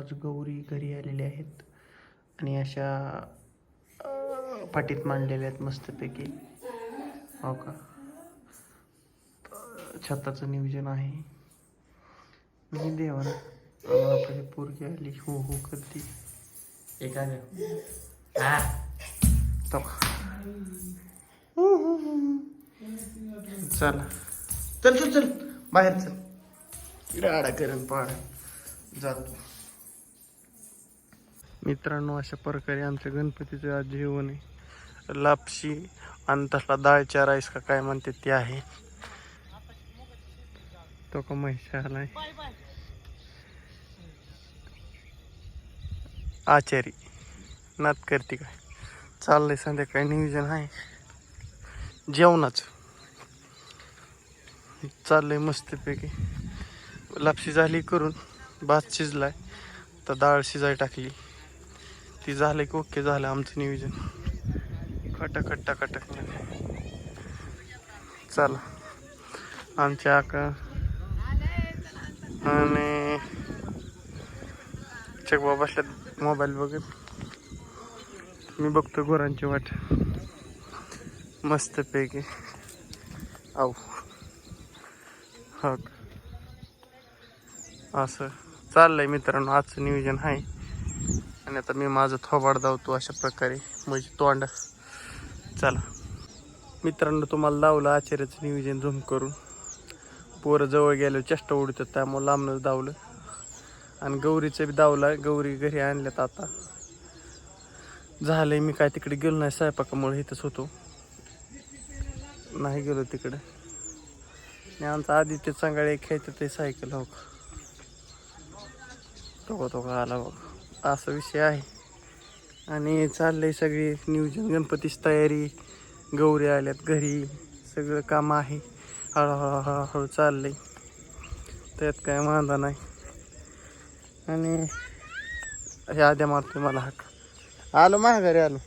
आज गौरी घरी आलेल्या आहेत. आणि अशा पाठीत पाटीत मांडलेल्या आहेत मस्तपैकी. हो का? छताचं नियोजन आहे. मी देवा आपली पोरगी आली. हो हो करते. एक चला. चल चल चल. बाहेर चल. राडा करेन पाड. जातो. मित्रांनो अशा प्रकारे आमच्या गणपतीचं आज जेवण आहे. लापशी आणि तसला डाळच्या राईस का काय म्हणते ते आहे. तो का म्हैस आलाय आचारी. नात करते काय? चाललंय संध्याकाळी नियोजन आहे. जेवणाचं. चाललंय मस्तपैकी. लापशी झाली करून भात शिजलाय. तर डाळ शिजाय टाकली. ती झालं की ओके झालं आमचं नियोजन. खटक खट्टा खटक चला. आमच्या आका आणि चकबा बसल्यात. मोबाईल बघत. मी बघतो गुरांची वाट. मस्तपैकी आऊ. हो असं. चाललंय मित्रांनो आजचं नियोजन आहे. आणि आता मी माझं थोबाड धावतो अशा प्रकारे. म्हणजे तोंड. चला. मित्रांनो तुम्हाला लावलं आचार्याचं नियोजन झूम करून. पोरं जवळ गेलो चेष्टा उडतात त्यामुळे लांबनच धावलं आणि गौरीचं बी धावलं गौरी घरी आणल्यात आता. झालंय मी काय तिकडे गेलो नाही स्वयंपाकामुळे इथंच होतो. नाही गेलो तिकडे. आणि आमचा आदित्य चांगले खेळतं ते सायकल हो का? तो तो का आला बघ. असा विषय आहे. आणि चाललंय सगळी नियोजन गणपतीची तयारी गौरी आल्यात घरी सगळं काम आहे. हळूहळू हळूहळू चाललंय. त्यात काय मांदा नाही. आणि हे आद्या मारतोय मला हाक. आलो महागारी आलो.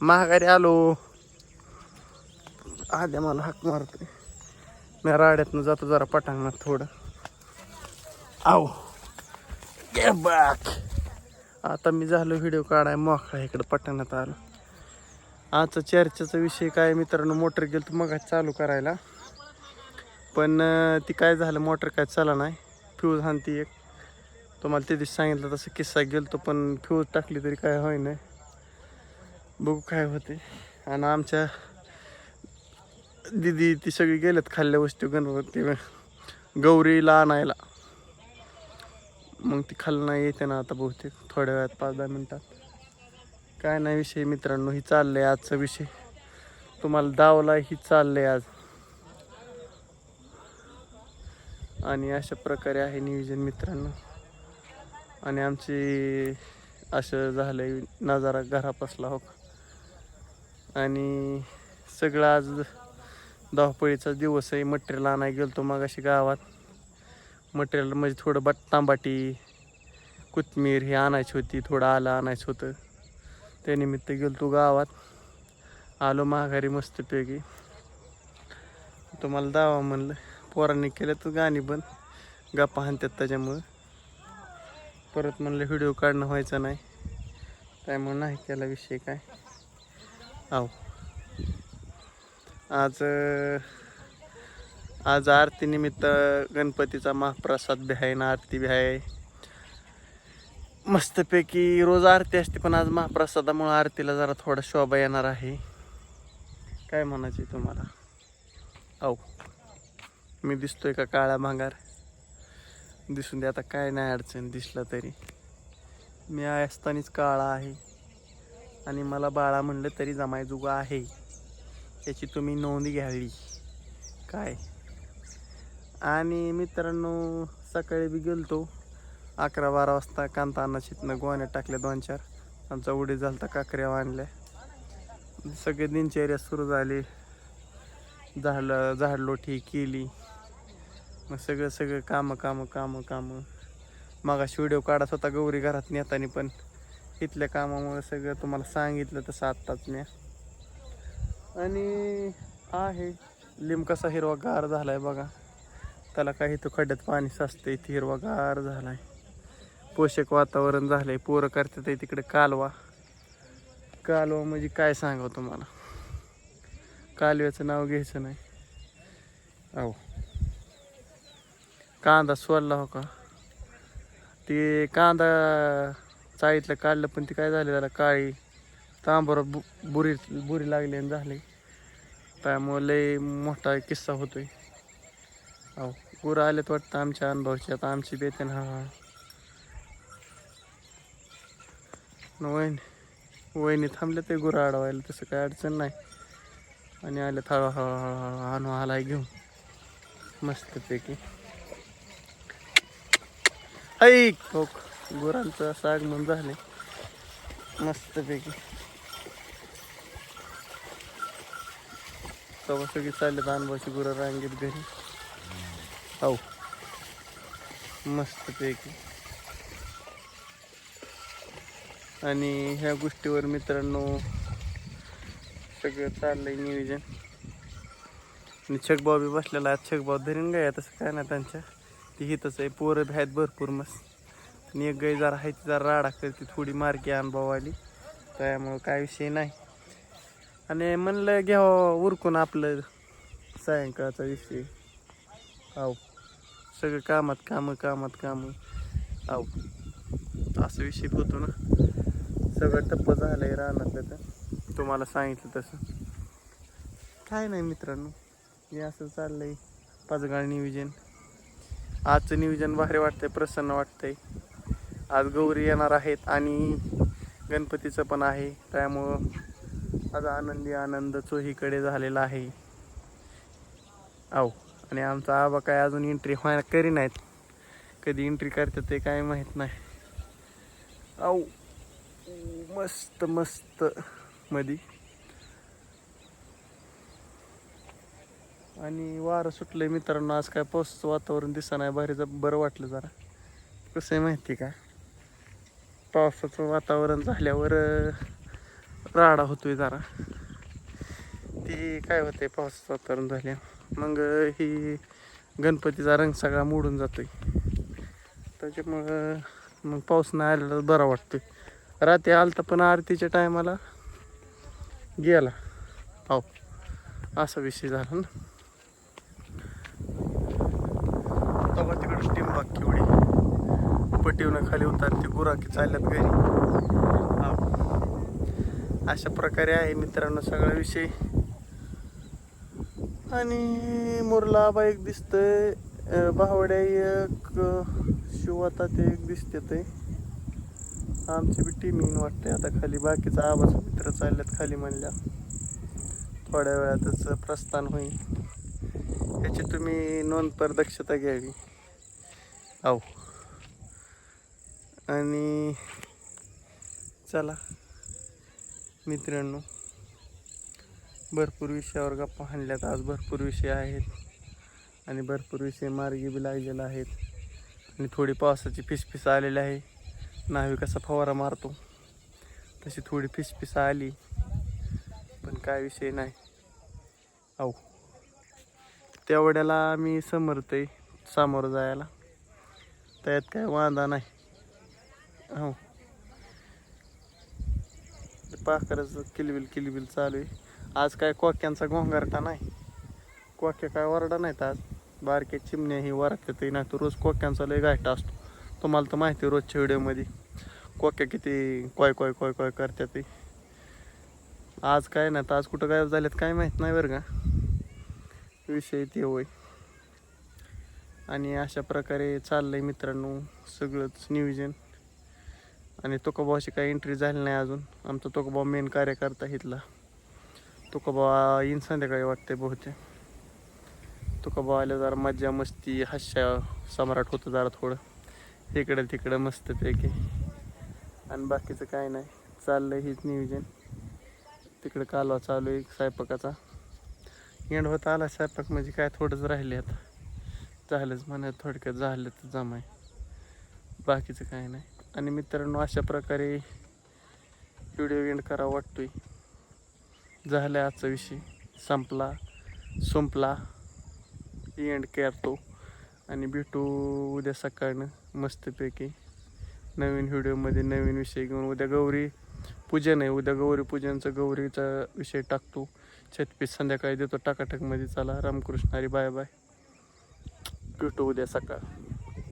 महागारी आलो. आद्या मला हाक मारतोय. मी राड्यातनं जातो जरा पटांगणात थोडं. आहो. बाक आता मी झालो व्हिडिओ काढाय मोकळा इकडं पटण्यात आलो. आजचा चर्चेचा विषय काय मित्रांनो मोटर गेलो मग चालू करायला. पण ती काय झालं मोटर काय चाला नाही. फ्यूज हानती एक. तुम्हाला ते दिवशी सांगितलं तसं किस्सा गेलतो पण फ्यूज टाकली तरी काय होय नाही बघू काय होते आणि आमच्या दिदी ती सगळी गेल्यात खाल्ल्या वस्तू गणपती गौरीला आणायला मग ती खाल्लं नाही येते ना आता बहुतेक थोड्या वेळात पाच दहा मिनटात. काय नाही विषय मित्रांनो ही चाललंय आजचा विषय. तुम्हाला दावला ही चाललंय आज. आणि अशा प्रकारे आहे नियोजन मित्रांनो. आणि आमची असं झालंय नजारा घरापासला हो आणि सगळं आज धावपळीचा दिवस आहे मटेरियल आणायला गेलो तो मग अशी गावात. मटेरियल म्हणजे थोडं बट तांबाटी कोथमीर हे आणायची होती थोडं आलं आणायचं होतं. त्यानिमित्त गेलो तो गावात. आलो माघारी मस्तपैकी. तुम्हाला दावा म्हणलं पोरांनी केलं तर गाणी पण. गप्पा हाणतात त्याच्यामुळं. परत म्हणलं व्हिडिओ काढणं व्हायचं नाही. त्यामुळे नाही केला विषय काय. आहो. आज आज आरतीनिमित्त गणपतीचा महाप्रसाद बी आहे ना आरती बी आहे. मस्तपैकी रोज आरती असते पण आज महाप्रसादामुळं आरतीला जरा थोडा शोभा येणार आहे. काय म्हणायचे तुम्हाला? औ मी दिसतोय का काळा भांगार? दिसून दे आता काय नाही अडचण दिसला तरी. मी असतानीच काळा आहे. आणि मला बाळा म्हणलं तरी जमायजुगा आहे. याची तुम्ही नोंद घ्यावी. काय? आणि मित्रांनो सकाळी बी गेलतो. अकरा बारा वाजता कांता अन्नाशीतनं गोवाने टाकल्या दोन चार. आमचा उडी झालता काकऱ्या आणल्या सगळे दिनचर्या सुरू झाली. झाड झाडलोटी केली. मग सगळं सगळं कामं कामं कामं कामं. मागाशी व्हिडिओ काढा होता गौरी घरात नेताना पण. इथल्या कामामुळे सगळं तुम्हाला सांगितलं तसं आत्ताच मी आणि आहे लिंब कसा झाला आहे बघा. त्याला काही तो खड्ड्यात पाणी साचतंय इथे हिरवागार झालाय. पोषक वातावरण झालंय पोरं करतात आहे तिकडे कालवा. कालवा म्हणजे काय सांगावं तुम्हाला? कालव्याचं नाव घ्यायचं नाही. अहो कांदा सोडला हो का? ते कांदा चाळीतलं काढलं पण ते काय झालं त्याला? काळी तांबरा बु बुरी बुरी लागली आणि झाली. त्यामुळे लय मोठा किस्सा होतोय. अहो गुरं आलेत वाटतं आमच्या अनुभवाची. आता आमची बेते हा हा. वहिनी वहिनी थांबले ते गुरं अडवायला तसं काय अडचण नाही. आणि आले हळू हळू आणू आलाय घेऊन. मस्तपैकी. ऐक हो गुरांचं असं आगमन झाले मस्तपैकी. तेव्हा सगळी चालले अनुभवाची गुरं रांगेत घरी. हो मस्तपैकी. आणि ह्या गोष्टीवर मित्रांनो सगळं चाललंय नियोजन. आणि छगभाऊ बी बसलेला आहे. छगभाऊ धरीन गाय तसं काय नाही त्यांच्या. ती हितच आहे. पोरं बी आहेत भरपूर मस्त. आणि एक गाय जरा आहे ती जरा राडा करते थोडी मार्गी अनुभव आली त्यामुळं काय विषय नाही. आणि म्हणलं घ्यावं उरकून आपलं सायंकाळचा विषय. हो सगळं कामात कामं कामात कामं. आव असं विषय होतो ना. सगळं टप्प झालंय रानातलं तर. तुम्हाला सांगितलं तसं. काय नाही मित्रांनो. हे असं चाललंय. पाचगाळ नियोजन. आजचं नियोजन भारी वाटतंय प्रसन्न वाटतंय. आज गौरी येणार आहेत आणि गणपतीचं पण आहे. त्यामुळं आज आनंदी आनंद चोहीकडे झालेला आहे. आहो आणि आमचा आबा काय अजून एंट्री व्हायला करी नाहीत. कधी एंट्री करतात ते काय माहीत नाही. आऊ मस्त मस्त मधी. आणि वारं सुटलंय मित्रांनो आज काय पावसाचं वातावरण दिसा नाही भारीचं बरं वाटलं जरा. कसं आहे माहिती का? पावसाचं वातावरण झाल्यावर राडा होतोय जरा. ती काय होते पावसाचं वातावरण झाल्या. मग ही गणपतीचा रंग सगळा मोडून जातोय. त्याच्यामुळं मग पाऊस नाही आलेला बरा वाटतोय. रात्री आलता पण आरतीच्या टायमाला गेला. हो असा विषय झाला ना. तेव्हा तिकडे टीम बाग केवढी पटीवनं खाली उतारते गुराकी चालल्यात घरी. अशा प्रकारे आहे मित्रांनो सगळा विषय. आणि मुरला आबा एक दिसतंय. भावड्या एक अं, शिवाता ते एक दिसते ते आमची बी टीम येईन वाटते आता खाली बाकीचा आवाज मित्र चालल्यात खाली म्हणल्या. थोड्या वेळातच प्रस्थान होईल. याची तुम्ही नोंद पर दक्षता घ्यावी. आहो आणि चला. मित्रांनो. भरपूर विषयावर गप्पा हाणल्यात आज भरपूर विषय आहेत. आणि भरपूर विषय मार्गी बी लागलेला आहेत. आणि थोडी पावसाची फिसफिस आलेली आहे. न्हावी कसा फवारा मारतो. तशी थोडी फिसफिस आली. पण काय विषय नाही. अहो तेवढ्याला मी समर्थ आहे सामोरं जायला. त्यात काय वांदा नाही. हो पाखराचं किलबिल किलबिल चालू आहे. आज काय कोक्यांचा गोंगारटा नाही. कोक्या काय वरडा नाहीत आज. बारके चिमण्या ही वरतात नाही. तर रोज कोक्यांचा लय गाठा असतो. तुम्हाला तर माहिती आहे रोजच्या व्हिडिओमध्ये. कोक्या किती कोय कोय कोय कोय करतात ते. आज काय नाही तर आज कुठं गायब झालेत काय माहीत नाही बरं का. विषय ते होय. आणि अशा प्रकारे चाललं आहे मित्रांनो सगळंच नियोजन. आणि तुकोबाची काही एंट्री झाली नाही अजून. आमचा तुकोबा मेन कार्यकर्ता इथला. तुकोबा येईन संध्याकाळी वाटते बहुतेक. तुकोबा आले जरा मज्जा मस्ती हास्य सम्राट होतं जरा थोडं. इकडं तिकडं मस्तपैकी. आणि बाकीचं काय नाही. चाललं हेच नियोजन. तिकडं कालवा चालू आहे स्वयंपाकाचा. एंड होत आला स्वयंपाक म्हणजे काय थोडंच राहिले आता. झालंच म्हणा थोडक्यात झालं तर जमाय. बाकीचं काय नाही. आणि मित्रांनो अशा प्रकारे व्हिडिओ एंड करावा वाटतोय. झाला आजचा विषय संपला संपला. एंड करतो आणि भेटू उद्या सकाळनं मस्तपैकी. नवीन व्हिडिओमध्ये नवीन विषय घेऊन उद्या गौरी पूजन आहे. उद्या गौरी पूजनचं गौरीचा विषय टाकतो. छतपीस संध्याकाळी देतो. टाकाटकमध्ये चला. Ramakrishna Hari bye bye. भेटू उद्या सकाळ.